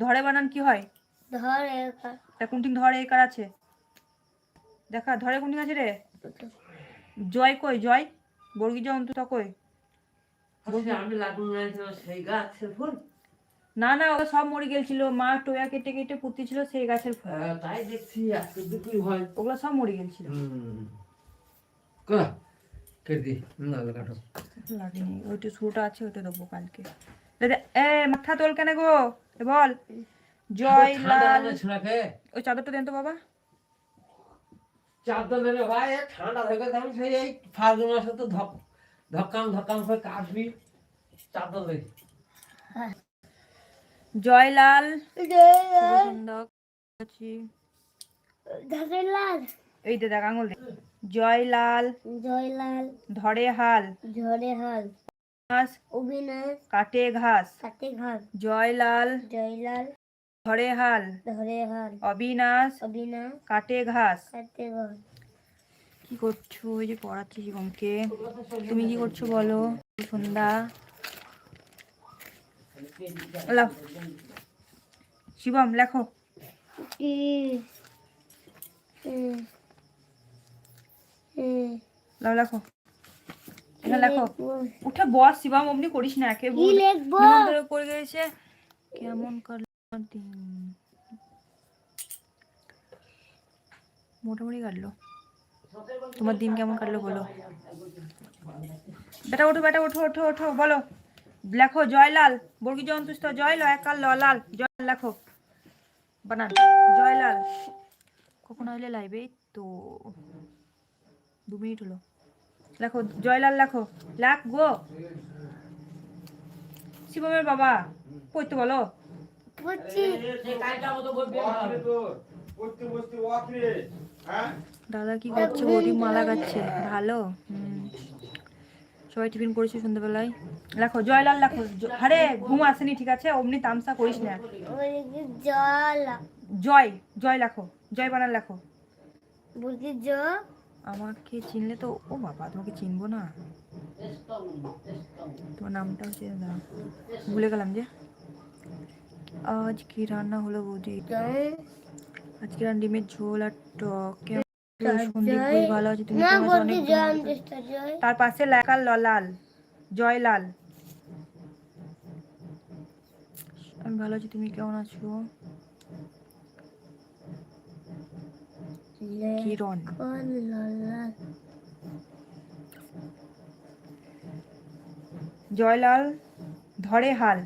ধরে বানান কি হয়? ধর তা কোনটিং ধরে একার আছে? দেখা ধরে কোনটিং আছে রে? জয় কই জয়? বর্গি জয় অন্তত কই? আচ্ছা, না না ও সব মরে গেছিল মা টোয়া কেটে কেটে পুঁতি ছিল সেই গাছের ফুল। হ্যাঁ, তাই দেখছি এত দুপুর হয়। ওগুলো সব মরে গেছিল কেটে দি না কাটো। লাগেনি ওইটা শুরুটা আছে ওইটা দেবো কালকে। দাদা এ মাথা তোল কেন গো? বল। জয় লাল। ছোড়াকে ওই চাদরটা দেন তো বাবা। চারটা মেরে ভাই ঠান্ডা থেকে তখন সেই এই ফাল্গুন মাসে তো ধক ধক্কাম ধক্কাম করে কাশবি চারটা দেয় জয় লাল। জয় শুভ লাল সন্ধ্যা। আছি। ধরে লাল। এই দেখ আঙুল দে। জয় লাল। জয় লাল। ধরে হাল। ঝরে হাল। ঘাস অবিনাশ কাটে ঘাস কাটে ঘাস জয় লাল জয় লাল ধরে হাল ধরে হাল অবিনাশ অবিনাশ কাটে ঘাস। কাটে ঘাস। কি করছ? ওই যে পড়াচ্ছি শিবমকে। তুমি কি করছ বলো? সন্ধ্যা। শিবম লেখো। লাও লেখো। এখানে লেখো উঠে বস শিবম অমনি করিস না একে কি লিখব? নিমন্ত্রণ করে গেছে। কেমন কাটলো দিন? মোটামুটি কাটলো। তোমার দিন কেমন কাটলো বলো। বেটা ওঠো বেটা ওঠো ওঠো ওঠো বলো। লেখো জয়লাল বর্গি জয়ন্তুষ্ট জয় ল একাল লাল জয় লেখো। বানান জয়লাল। কখন আসলে লাইবে তো। দু মিনিট হলো। লেখো জয়লাল লেখো। লাখ গো। শিবমের বাবা পড়তে বলো? দাদা কি করছে? বৌদি মালা গাচ্ছে। ভালো? হুম। সবাই টিফিন করেছে সন্ধ্যাবেলায়? লেখো জয়লাল লেখো। আরে ঘুম আসেনি ঠিক আছে? অমনি তামসা করিস না। জয় জয় লেখো। জয় বানান লেখো। বলছি জ আমাকে চিনলে তো, ও বাবা, তোমাকে চিনবো না? তোমার নামটা হচ্ছে ভুলে গেলাম যে। আজ কি রান্না হলো বৌদি। আজকে রান্না ডিমের ঝোল আর টক। ভালো আছে? তুমি তার পাশে লেখা লাল জয়লাল আমি ভালো আছি, তুমি কেমন আছো? কিরণ? জয়লাল, ধরে হাল।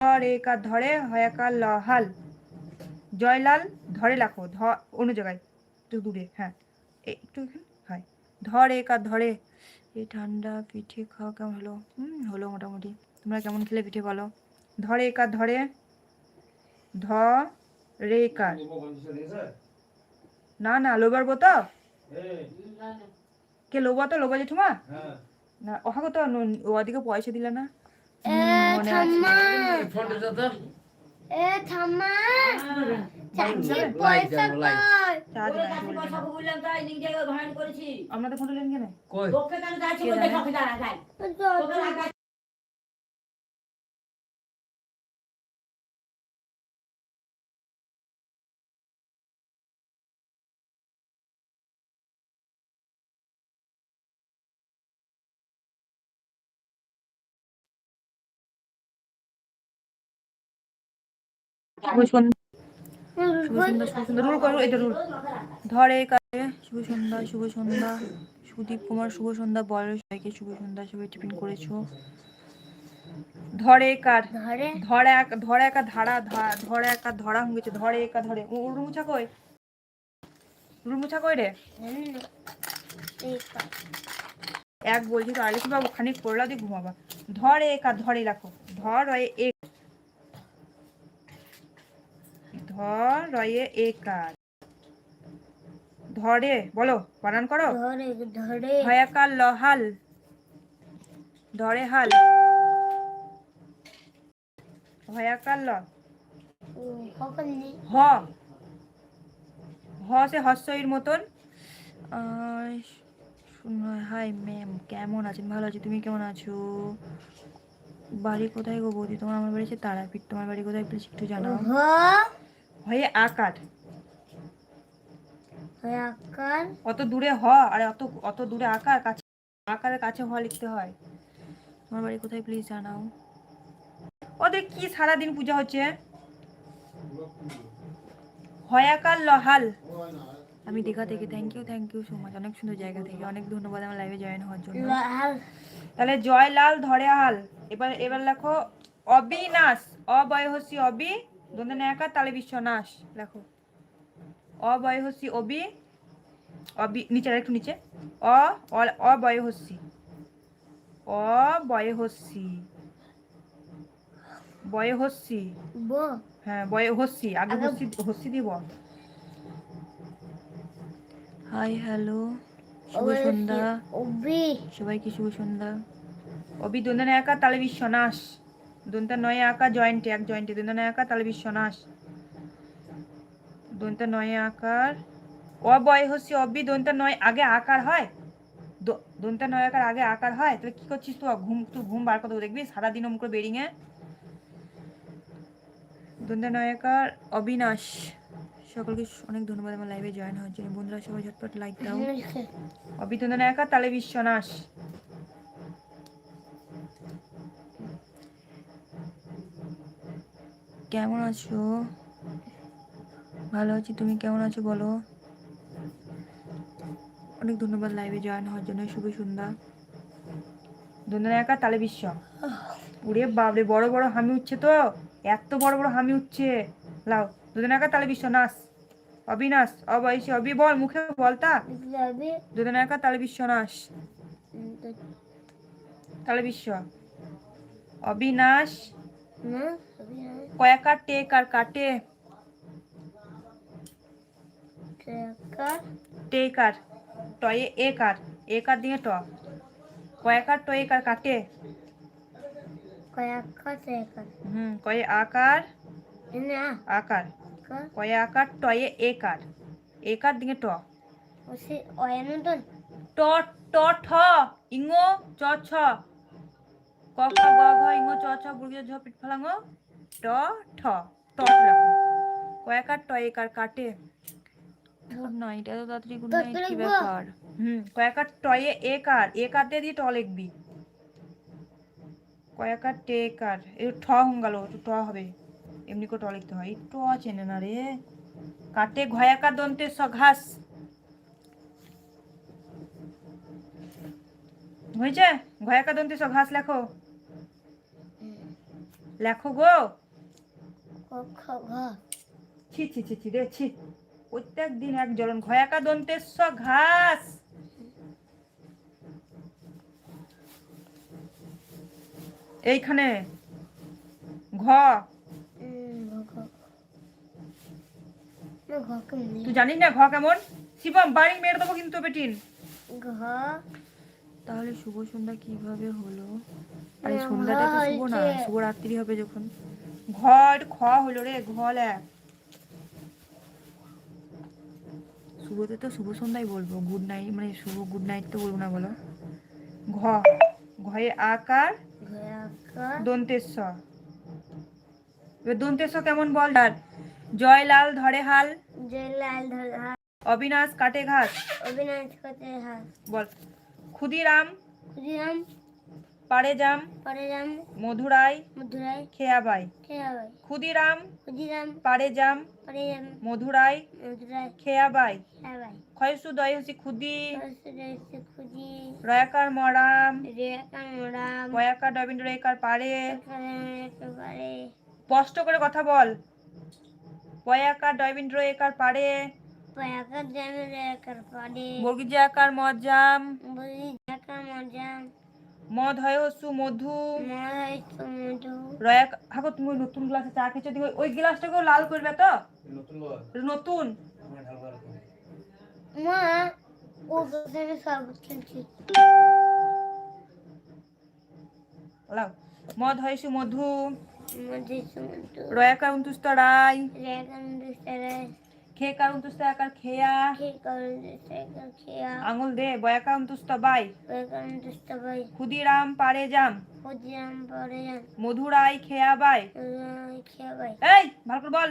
ধরে কার ধরে হয়াকার ল হাল। জয়লাল, ধরে লেখো, ধ, অন্য জায়গায়, একটু দূরে হ্যাঁ। একটু হয়। ধরে কার ধরে। এই ঠান্ডা পিঠে খাওয়া কেমন হলো? হুম, হলো মোটামুটি। তোমরা কেমন খেলে পিঠে বলো? ধরে কার ধরে, ধ, রে কার না না লোবার তো কে লোবা তো লোবা জেঠুমা? না ওহাকে তো ওদিকে পয়সা দিলে না? এ ফোনটা তো এ থাম্মা। চাচি শুভ সন্ধ্যা। শুভ সন্ধ্যা রুল করো এটা রুল। ধরে কাজে শুভ সন্ধ্যা শুভ সন্ধ্যা। সুদীপ কুমার শুভ সন্ধ্যা। সবাইকে শুভ সন্ধ্যা সবাই টিফিন করেছ। ধরে কার? ধরে? ধরে এক ধরে একা ধারা ধরে একা ধরা হয়ে গেছে। ধরে একা ধরে। ও রুমুছা কই? রুমুছা কই রে? এক বলছি তো আলিস বাবু খানিক পড়লা দিয়ে ঘুমাবা। ধরে একা ধরে রাখো। ধর রয়ে রয়ে একার ধরে বলো বানান করো? ধরে ধরে। ভয়াকার লহাল। ধরে হাল। ভয়াকার ল। হ। হ সে হস্যইর মতন। হাই ম্যাম কেমন আছেন? ভালো আছি তুমি কেমন আছো? বাড়ি কোথায় গো বৌদি? তোমার আমার বাড়ি হচ্ছে তারাপীঠ। তোমার বাড়ি কোথায় প্লিজ একটু জানাও। হয়ে আকার। হয়ে আকার। অত দূরে হ আর অত অত দূরে আকার কাছে আকারের কাছে হ লিখতে হয়। তোমার বাড়ি কোথায় প্লিজ জানাও। ওদের কি সারাদিন পূজা হচ্ছে? হয়াকার লহাল। আমি দীঘা থেকে thank you thank you so much অনেক সুন্দর জায়গা থেকে অনেক ধন্যবাদ আমার লাইভে জয়েন হওয়ার জন্য। তাহলে জয়লাল ধরে হাল এবার এবার লেখো অবিনাশ অবয়হসী অবি দ্বন্দ্ব একা তালে বিশ্বনাশ। লেখো অবয়হসী অবি অবি নিচে আর একটু নিচে। অ অ- অবয়হসী। অবয়হসী। বয়হস্যি ব। হ্যাঁ বয়হস্যি আগে আগে- হস্যি হস্যি দিব। Hi hello. শুভ সন্ধ্যা। অবি। সবাইকে শুভ সন্ধ্যা। অবি দ্বন্দ্ব একা তালে বিশ্বনাশ। দন্তা নয় আঁকা জয়েন্টে এক জয়েন্টে দন্তা নয় আঁকা তালে বিশ্বনাশ। দন্তা নয় আকার অবয় হচ্ছে অবি দন্তা নয় আগে আকার হয়। দন্তা নয় আকার আগে আকার হয়। তাহলে কি করছিস তুই? ঘুম তুই ঘুম বার করতে দেখবি সারাদিন অমুক করে বেরিয়ে। দন্তা নয় আকার অবিনাশ। সকলকে অনেক ধন্যবাদ আমার লাইভে জয়েন হওয়ার জন্য। বন্ধুরা সবাই ঝটপট লাইক দাও। অবিদ্যমান একা তালে বিশ্বনাশ। কেমন আছো? ভালো আছি তুমি কেমন আছো বলো? অনেক ধন্যবাদ লাইভে জয়েন হওয়ার জন্য শুভ সন্ধ্যা। দুজন একা তালে বিশ্ব উড়ে বাবরে বড় বড় হামি উঠছে তো। এত বড় বড় হামি উঠছে। লাও দুজন একা তালে বিশ্ব নাশ অবিনাশ অবয়সী অবি বল মুখে বলতা যাবে। দুজন একা তালে বিশ্বনাশ তালে বিশ্ব অবিনাশ কয়াকার টেক আর কাটে? ট্রেকার টেক আর টয়ে এক আর এক আর দিয়ে ট? কয়াকার টয়ে কার কাটে? হুম কয়ে আকার আকার কার? কয়ে আকার টয়ে এক আর এক আর দিয়ে ট? ট ট ঠ ইঙো চ ছ। খ গ ঘ ইঙো চ ছ বুড়িয়ে ঝ পিট ফলাঙ্গ ট ঠ ট রাখো কয়াকার টয়ে কার কাটে। গুড নাইট এত তাড়াতাড়ি গুড নাইট কি ব্যাপার? হুম কয়াকার টয়ে দিয়ে ট লিখবি। কয়াকার আর একটু ঠ একটু ট হবে। এমনি করে ট লিখতে হয়। ট চেনে না রে। কাটে ঘয়াকার দন্তে স ঘাস। হয়েছে? ঘয়াকা দন্তে স ঘাস লেখো। লেখো গো। ছি ছি ছি ছি রে ছি। প্রত্যেক দিন এক জ্বলন ঘয়াকা দন্তেশ্ব ঘাস। এইখানে ঘ। তুই জানিস না ঘ কেমন? শিবম বাড়ি মেরে দেবো কিন্তু বেটিন ঘ। তাহলে শুভ সন্ধ্যা কীভাবে হলো? আরে সন্ধ্যাটা তো শুভ না হয়েছে। শুভ রাত্রি হবে যখন। ঘ একটু খ হলো রে ঘ লেখ শুভতে তো শুভ সন্ধ্যাই বলব গুড নাইট মানে শুভ গুড নাইট তো বলব না বলো। ঘ আকার ঘয়াকার দন্তেশ্ব এবার দন্তেশ্ব কেমন বল আর জয়লাল ধরে হাল জয় লাল ধরা অবিনাশ কাটে ঘাস অবিনাশ হাত বল। ক্ষুদিরাম। ক্ষুদিরাম। পাড়ে জাম পরেরাম মধুরাই মধুরাই খেয়াবাই। খেয়াবাই। ক্ষুদিরাম ক্ষুদিরাম পাড়ে জাম পরেরাম মধুরাই মধুরাই খেয়াবাই। খেয়াবাই। ক্ষয়সু দয় হসি খুদি সরস্বতী খুদি রয়াকার মরাম রেখার মোরাম বয়াকার রবীন্দ্র রেখার পাড়ে। একেবারে স্পষ্ট করে কথা বল। পয়াকার রবীন্দ্র একার পারে পয়াকার রেখার পাড়ে। বর্গিজে আকার মজাম বলি ঢাকার মজাম মদ হয় হসু মধু। রয়া হাগো তুমি নতুন গ্লাসে চা খেয়েছো? দেখো ওই গ্লাসটাকেও লাল করবে তো? এটা নতুন? মা ও গোসামে সব খেলছি লাও। মদ হয় সু মধু। রয়াকার উন্তুস্ত রায় দুস্তরে খে কার উন্তুস্ত আকার খেয়া। আঙুল দে বয়াকা উন্তুস্ত বাই। বেকারণ দুষ্ট ভাই ক্ষুদিরাম পারে যাম। মধুরাই খেয়া বাই। খেয়া বাই। এই ভালো করে বল।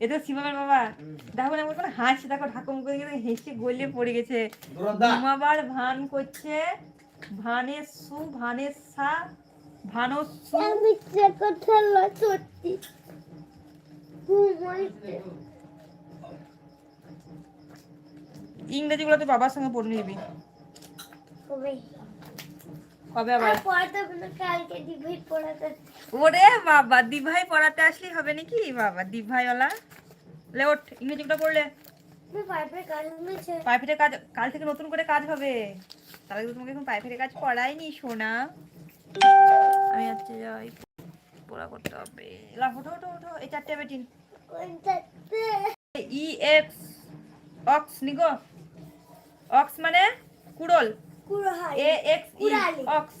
এ তো বাবা। দেখো না কোনো হাসি দেখো ঢাকা মুখে দেখে হেসে গলিয়ে পড়ে গেছে। ঘুমাবার ভান করছে ভানে সু ভানে সা ভানো সু। কথা লয় সত্যি ঘুমাইতে ইংরেজি গুলো তো বাবার সঙ্গে পড়ে নিবি। কবে আবার? কালকে দিবই পড়াতে। ওরে বাবা দিভাই পড়াতে আসলি হবে নাকি? বাবা দিভাইওয়ালা। লে ওঠ ইংরেজিটা পড়লে। পাইপের কাজ কাল থেকে নতুন করে কাজ হবে। তাহলে তো তোমাকে এখন পাইপেটের কাজ করাইনি সোনা। আমি আজকে যাই পড়া করতে হবে। লা ওঠো ওঠো ওঠো এই চারটে বেটিন ই এক্স অক্স নিগো। অক্স মানে কুড়ল। কুড়ো এ এক্স ই কুড়ালি। অক্স